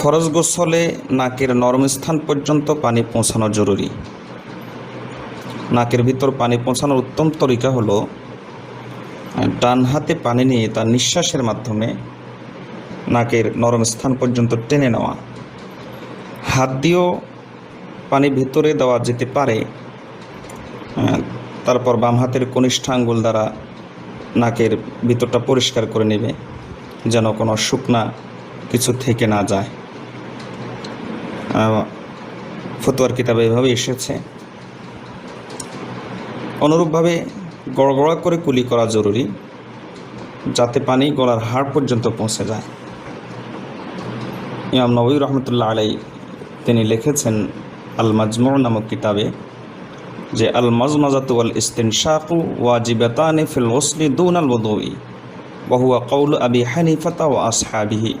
ফরজ গোসলে নাকের নরম স্থান পর্যন্ত পানি পৌঁছানো জরুরি। নাকের ভিতর পানি পৌঁছানোর উত্তম তরিকা হলো, ডান হাতে পানি নিয়ে তার নিঃশ্বাসের মাধ্যমে নাকের নরম স্থান পর্যন্ত টেনে নেওয়া। হাত দিয়েও পানি ভিতরে দেওয়া যেতে পারে, তারপর বাম হাতের কনিষ্ঠ আঙ্গুল দ্বারা নাকের ভিতরটা পরিষ্কার করে নেবে, যেন কোনো শুকনা কিছু থেকে না যায়। ফতুয়ার কিতাবে এভাবে এসেছে, অনুরূপভাবে গড়গড়া করে কুলি করা জরুরি, যাতে পানি গলার হাড় পর্যন্ত পৌঁছে যায়। ইমাম নবী রহমতুল্লাহ আলাই তিনি লিখেছেন আল মাজমুর নামক কিতাবে যে আল মাজমাজাতু আল ইস্তিনশাকু ওয়াজিবাতানি ফিল ওসলি দুন আল ওদুই ওহুয়া কৌল আবি হানিফাতা ও আসহাবিহি।